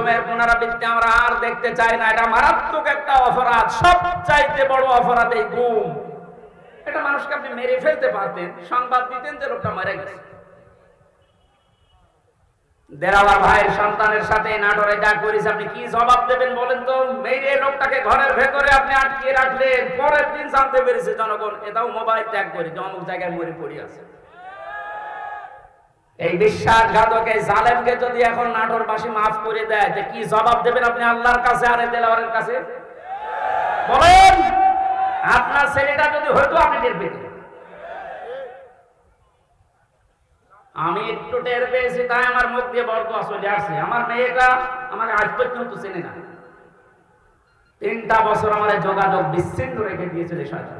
জুলুমের পুনরাবৃত্তি আমরা আর দেখতে চাই না। এটা মারাত্মক একটা অপরাধ, সবচাইতে বড় অপরাধ এই গুম এটা মানুষকে আপনি মেরে ফেলতে পারতেন, সংবাদ দিতেন যে লোকটা মারা গেছে। ভাইয়ের সন্তানের সাথে নাটোরে যা আপনি কি জবাব দেবেন বলেন তো? লোকটাকে ঘরের ভেতরে আপনি আটকিয়ে রাখলেন, পরের দিন জানতে পেরেছে জনগণ, এটাও মোবাইল ত্যাগ করে অমুক জায়গায় মরে পড়ে আছে। এই বিশ্বাসঘাতক, জালেমকে যদি এখন নাটোরবাসী মাফ করে দেয় যে কি জবাব দেবেন আপনি আল্লাহর কাছে আর দেলাওয়ারের কাছে? বলেন, আপনার ছেলেটা যদি হয়তো আপনি টের পেতেন। আমি একটু টের পেয়েছি, তাই আমার মুখ দিয়ে বর্গ চলে আসছে। আমার মেয়েটা আমাকে আজ পর্যন্ত চেনে না। তিনটা বছর আমার যোগাযোগ বিচ্ছিন্ন রেখে দিয়েছিল শয়তান।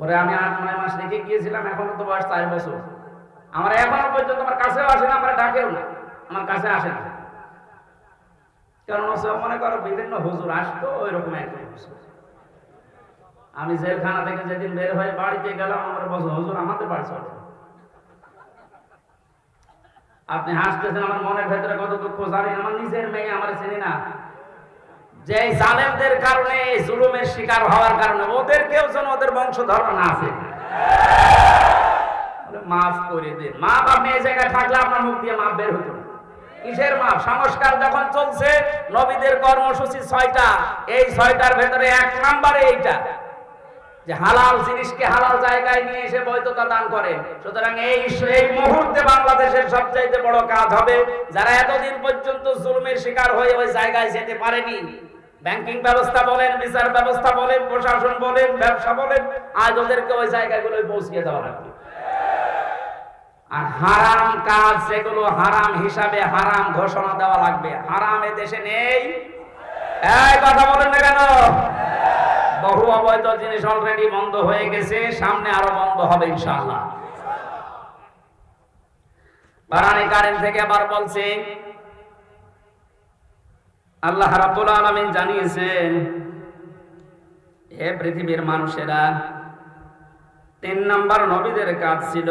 ওরে আমি আট, নয় মাস রেখে গিয়েছিলাম, এখনও তো বয়স চার বছর। আমার এখনও পর্যন্ত আমার কাছেও আসে না, আমার ডাকেও না। আমার কাছে আসে না। কারণ সব মনে করো বিভিন্ন হুজুর আসতো ওই রকম একজন আমি জেলখানা থেকে যেদিন বের হয়ে বাড়িতে গেলাম, আমার বছর হুজুর, আমাদের বাড়ি চলে আপনি হাসতেছেন, আমার মনের ভেতরে কত দুঃখ জানেন আমার নিজের মেয়ে আমার চিনি না। যে জালেমদের কারণে জুলুমের শিকার হওয়ার কারণে ওদেরকেও যেন ওদের বংশধর না আছে। মাফ করে দিন মা বা মেয়ে জায়গায় থাকলে আপনার মুখ দিয়ে মাপ বের হতো। কিসের মাপ? সংস্কার যখন চলছে, নবীদের কর্মসূচি ছয়টা। এই ছয়টার ভেতরে এক নাম্বারে এইটা। যে হালাল জিনিসকে হালাল জায়গায় নিয়ে এসে বৈধতা দান করে। সুতরাং এই এই মুহূর্তে বাংলাদেশের সবচাইতে বড় কাজ হবে, যারা এতদিন পর্যন্ত জুলুমের শিকার হয়ে ওই জায়গায় যেতে পারেনি। ব্যাংকিং ব্যবস্থা বলেন, বিচার ব্যবস্থা বলেন, প্রশাসন বলেন, ব্যবসা বলেন, আজ ওদেরকে ওই জায়গাগুলোয় পৌঁছিয়ে দেওয়া লাগবে। আর হারাম কাজ যেগুলো হারাম হিসাবে হারাম ঘোষণা দেওয়া লাগবে। হারাম এ দেশে নেই। এই কথা বলেন না কেন? বহু অবৈধ জিনিস অলরেডি বন্ধ হয়ে গেছে, সামনে আরও বন্ধ হবে ইনশাআল্লাহ। বারানি কারেন্ট থেকে আবার বলছে, আল্লাহ রাব্বুল আলামিন জানিয়েছেন হে পৃথিবীর মানুষেরা তিন নাম্বার নবীদের কাজ ছিল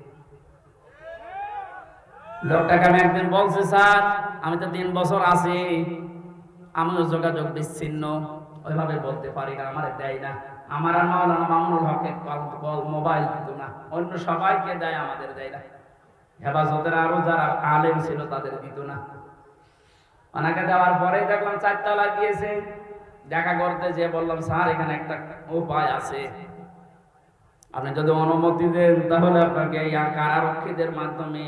লোকটাকে আমি একদিন বলছি, স্যার, আমি তো তিন বছর আছি। আমিও যোগাযোগ বিচ্ছিন্ন। ওইভাবে বলতে পারি না, আমার দেয় না। আমার আর মাওলানা মামুনুল কল মোবাইল দিত না। অন্য সবাইকে দেয়, আমাদের দেয় না। হেফাজতের আরও যারা আলেম ছিল, তাদের দিত না। ওনাকে দেওয়ার পরেই দেখলাম চারতলা দিয়েছে দেখা করতে যে বললাম, স্যার, এখানে একটা উপায় আছে। আপনি যদি অনুমতি দেন, তাহলে আপনাকে এই কারারক্ষীদের মাধ্যমে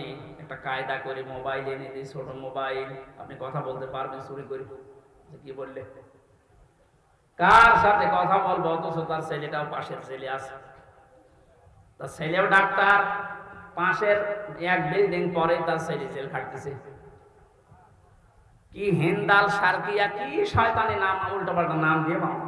একটা কায়দা করে মোবাইল এনে দিই ছোট মোবাইল, আপনি কথা বলতে পারবেন চুরি করে। কি বললে? কার সাথে কথা বলব? অথচ তার ছেলেটাও পাশের ছেলে আছে। তার ছেলেও ডাক্তার, পাশের এক বিল্ডিং পরে তার ছেলে জেল খাটতেছে। কি হিন্দাল সার্কিয়া, কি শয়তানি নাম উল্টো পাল্টা নাম দিয়ে মামলা।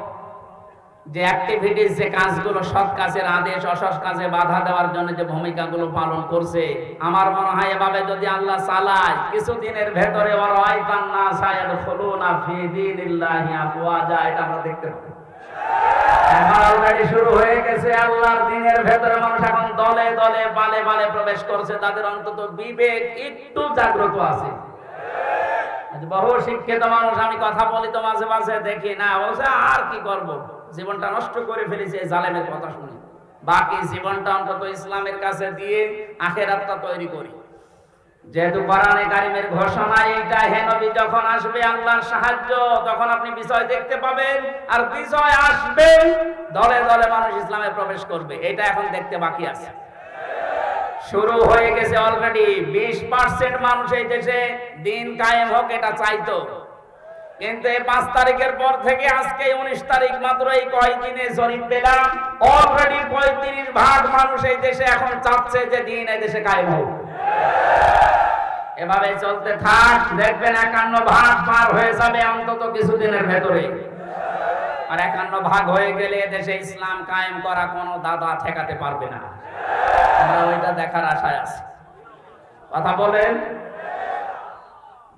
যে অ্যাক্টিভিটিস যে কাজগুলো সৎ কাজের আদেশ, অসৎ কাজে বাধা দেওয়ার জন্য যে ভূমিকাগুলো পালন করছে, আমার মনে হয় এভাবে যদি আল্লাহ চালায়, কিছুদিনের ভেতরে আমরা দেখতে শুরু হয়ে গেছে আল্লাহর দিনের ভেতরে মানুষ এখন দলে দলে প্রবেশ করছে, তাদের অন্তত বিবেক একটু জাগ্রত আছে। বহু শিক্ষিত মানুষ, আমি কথা বলি তো মাঝে মাঝে দেখি, না, বলছে, আর কি করব? জীবনটা নষ্ট করে ফেলেছে এই জালেমের কথা শুনে। বাকি জীবনটা অন্তত ইসলামের কাছে দিয়ে আখেরাতটা তৈরি করি। যেহেতু কোরআনে কারিমের ঘোষণা এইটা, হে নবী, যখন আসবে আল্লাহর সাহায্য, তখন আপনি বিষয় দেখতে পাবেন, আর বিষয় আসবে, দলে দলে মানুষ ইসলামে প্রবেশ করবে। এটা এখন দেখতে বাকি আছে। শুরু হয়ে গেছে অলরেডি বিশ পার্সেন্ট মানুষ এই দেশে দিন কায়েম হোক, এটা চাইতো। কিন্তু এই পাঁচ তারিখের পর থেকে আজকে উনিশ তারিখ মাত্র এই কয়েকদিনে জরিপ পেলাম। অলরেডি পঁয়ত্রিশ ভাগ মানুষ এই দেশে এখন চাচ্ছে যে দিন এই দেশে কায়েম হোক। এভাবে চলতে থাক, দেখবেন একান্ন ভাগ পার হয়ে যাবে অন্তত কিছুদিনের ভেতরে। আর একান্ন ভাগ হয়ে গেলে দেশে ইসলাম কায়েম করা কোনো দাদা ঠেকাতে পারবে না। আমরা ওইটা দেখার আশায় আছি। কথা বলেন।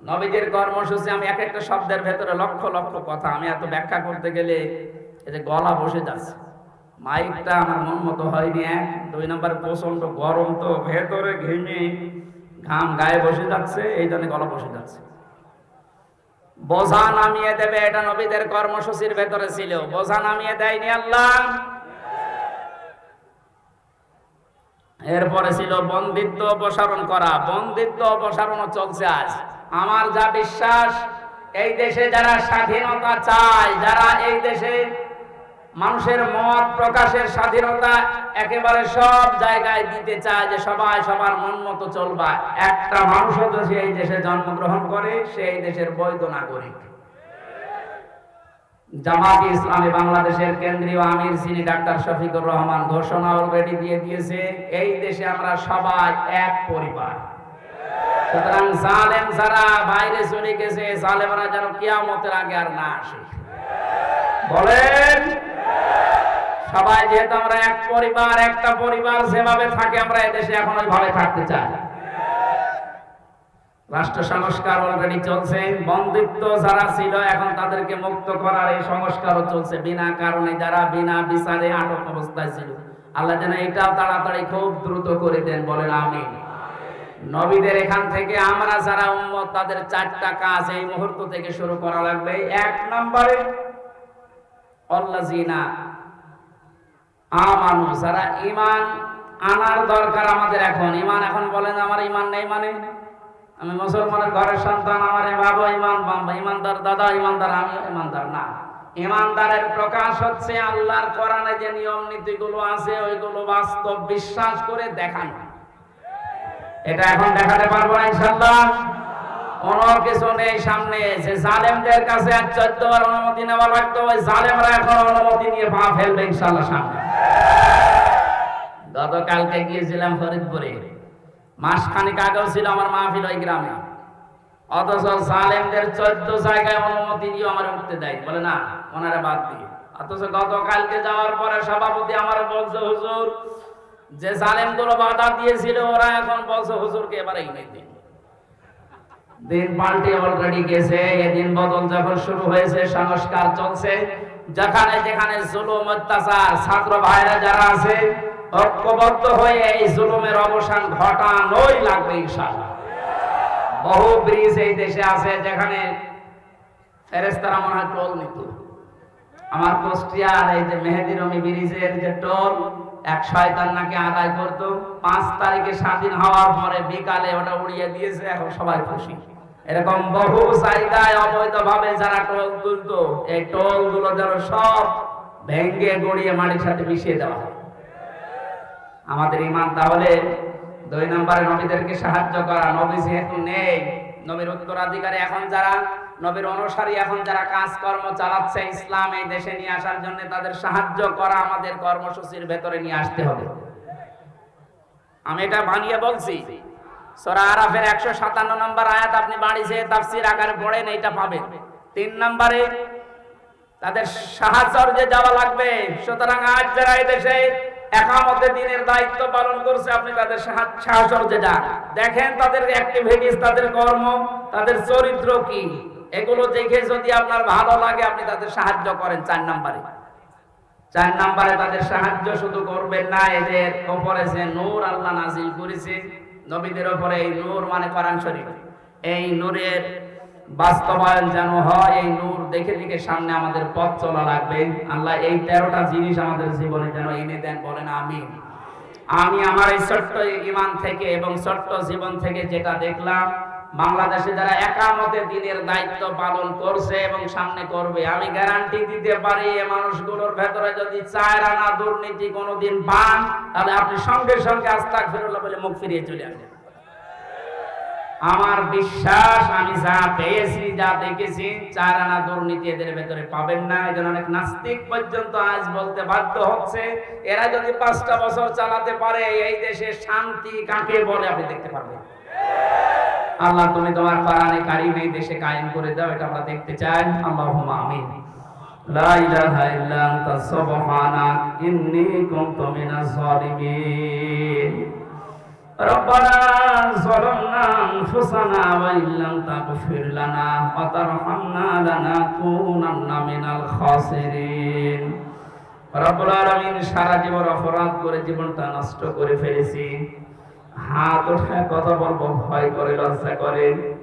নবীদের কর্মসূচি, আমি এক একটা শব্দের ভেতরে লক্ষ লক্ষ কথা। আমি এত ব্যাখ্যা করতে গেলে যে গলা বসে যাচ্ছে। মাইকটা আমার মন মতো হয়নি, এক, দুই নম্বর প্রচণ্ড গরম তো, ভেতরে ঘেমে ঘাম গায়ে বসে যাচ্ছে, এই জন্য গলা বসে যাচ্ছে। বোঝা নামিয়ে দেবে, এটা নবীদের কর্মসূচির ভেতরে ছিল। বোঝা নামিয়ে দেয়নি আল্লাহ। এরপরে ছিল বন্দিত্ব অপসারণ করা। বন্দিত্ব অপসারণও চলছে আজ। আমার যা বিশ্বাস, এই দেশে যারা স্বাধীনতা চায়, যারা এই দেশে মানুষের মত প্রকাশের স্বাধীনতা একেবারে সব জায়গায় দিতে চায় যে সবাই সবার মন মতো চলবা। একটা মানুষও যদি এই দেশে জন্মগ্রহণ করে, সেই দেশের বৈধ নাগরিক। জামাত ইসলামী বাংলাদেশের কেন্দ্রীয় আমির সিনি ডাক্তার শফিকুর রহমান ঘোষণা অলরেডি দিয়ে দিয়েছে, এই দেশে আমরা সবাই এক পরিবার। সুতরাং জালেম যারা বাইরে চলে গেছে, জালেমরা যেন কিয়ামতের আগে আর না আসে। বলেন, সবাই যেহেতু আমরা এক পরিবার, একটা পরিবার যেভাবে থাকে, আমরা এদেশে এখন ওইভাবে থাকতে চাই। রাষ্ট্র সংস্কার অলরেডি চলছে, বন্দিত্ব যারা ছিল, এখন তাদেরকে মুক্ত করার এই সংস্কারও চলছে। বিনা কারণে যারা বিনা বিচারে আটক অবস্থায় ছিল, আল্লাহ যেন এটাও তাড়াতাড়ি খুব দ্রুত করে দেন, বলেন আমি নবীদের এখান থেকে আমরা যারা উম্মত, তাদের চারটা কাজ এই মুহূর্ত থেকে শুরু করা লাগবে। এক নম্বরে অল্লাজিনা আমানু, যারা ইমান আনার দরকার আমাদের এখন। ইমান এখন বলেন, আমার ইমান নেই মানে? আমি মুসলমানের ঘরের সন্তান, আমার বাবা ইমান বাবা ইমানদার দাদা ইমানদার আমি ইমানদার না ইমানদারের প্রকাশ হচ্ছে আল্লাহর কোরআনে যে নিয়ম নীতিগুলো আছে, ওইগুলো বাস্তব বিশ্বাস করে দেখানো। এটা এখন দেখাতে পারব না ইনশাল্লাহ কোন কিছু নেই সামনে। যে জালেমদের কাছে আর চোদ্দ বার অনুমতি নেওয়া লাগতো, ওই জালেমরা এখন অনুমতি নিয়ে পা ফেলবে ইনশাল্লাহ সামনে। গতকালকে গিয়েছিলাম ফরিদপুরে। মাসখানিক আগেও ছিল আমার মাহফিল ওই গ্রামে। অথচ জালেমদের চোদ্দ জায়গায় অনুমতি নিয়ে আমার উঠতে দেয় বলে, না, ওনারা বাদ দিয়ে। অথচ গতকালকে যাওয়ার পরে সভাপতি আমার বলছে, হুজুর যে জালেমগুলো বাধা দিয়েছিল, ওরা এখন বলছে, হুজুরকে এবারে এনে দিন। দিন পাল্টে অলরেডি গেছে। এদিন বদল যখন শুরু হয়েছে, সংস্কার চলছে। যেখানে যেখানে জুলুম, অত্যাচার, ছাত্র ভাইরা যারা আছে, ঐক্যবদ্ধ হয়ে এই জুলুমের অবসান ঘটানোই লাগবে ইনশাআল্লাহ। বহু ব্রিজ এই দেশে আছে, যেখানে ফেরেস্তারা মনে হয় টোল নিত। আমার কুষ্টিয়ার এই যে মেহেদি রমি ব্রিজের যে টোল এক শয়তান নাকি আদায় করতো? পাঁচ তারিখে স্বাধীন হওয়ার পরে বিকালে ওটা উড়িয়ে দিয়েছে, এখন সবাই খুশি। এরকম বহু জায়গায় অবৈধভাবে যারা টোল তুলতো, এই টোলগুলো যেন সব ভেঙ্গে গড়িয়ে মাটির সাথে মিশিয়ে দেওয়া আমাদের ইমান তাহলে দুই নম্বরে নবীদেরকে সাহায্য করা, নবী যেহেতু নেই, নবীর উত্তরাধিকারী এখন যারা নবীর অনুসারী এখন যারা কাজকর্ম চালাচ্ছে ইসলাম এই দেশে নিয়ে আসার জন্য তাদের সাহায্য করা আমাদের কর্মসূচির ভেতরে নিয়ে আসতে হবে। আমি এটা বানিয়ে বলছি। সোরা আরাফের একশো সাতান্ন নম্বর আয়াত আপনি বাড়ি যেয়ে তাফসির আকারে পড়েন, এইটা পাবেন। তিন নম্বরে, তাদের সাহায্যে যাওয়া লাগবে, সুতরাং আজ যারা এই দেশে একামতে দিনের দায়িত্ব পালন করছে, আপনি তাদের সাহায্যে যান। দেখেন তাদের অ্যাক্টিভিটিস তাদের কর্ম, তাদের চরিত্র কি। এগুলো দেখে যদি আপনার ভালো লাগে, আপনি তাদের সাহায্য করেন চার নাম্বারে। চার নাম্বারে তাদের সাহায্য শুধু করবেন না এদের ওপরে যে নূর আল্লাহ নাজিল করেছে, নবীদের ওপরে এই নূর মানে কোরআন শরীফ। এই নূরের বাস্তবায়ন যেন হয়, এই নূর দেখে দেখে সামনে আমাদের পথ চলা লাগবে। আল্লাহ এই তেরোটা জিনিস আমাদের জীবনে যেন এনে দেন, বলেন আমি আমি আমার এই ছোট্ট ইমান থেকে এবং ছোট্ট জীবন থেকে যেটা দেখলাম বাংলাদেশে যারা একামতে দিনের দায়িত্ব পালন করছে এবং সামনে করবে, আমি গ্যারান্টি দিতে পারি এই মানুষগুলোর ভেতরে যদি চায় রানা দুর্নীতি কোনোদিন পান, তাহলে আপনি সঙ্গে সঙ্গে আস্তাক ফিরুল্লাহ বলে মুখ ফিরিয়ে চলে আসবেন। আমার বিশ্বাস, আমি যা পেয়েছি, যা দেখেছি চার আনা দুর্নীতি এদের ভেতরে পাবেন না। জন্য অনেক নাস্তিক পর্যন্ত আজ বলতে বাধ্য হচ্ছে, এরা যদি পাঁচটা বছর চালাতে পারে, এই দেশে শান্তি কাকে বলে আপনি দেখতে পারবেন। আল্লাহ তুমি তোমার কোরআনে কারিম এই দেশে কায়েম করে দাও এটা আমরা দেখতে চাই আল্লাহুম্মা আমিন লা ইলাহা ইল্লা আনতা সুবহানাক ইন্নী কুনতু মিনাজ জালিমিন ربنا ظلمنا أنفسنا وإن لم تغفر لنا وترحمنا لنكونن من الخاسرين রব্বুল আলামিন সারা জীবন অপরাধ করে জীবনটা নষ্ট করে ফেলেছি হাত ওঠায় কথা বলব ভয় করে লজ্জা করে।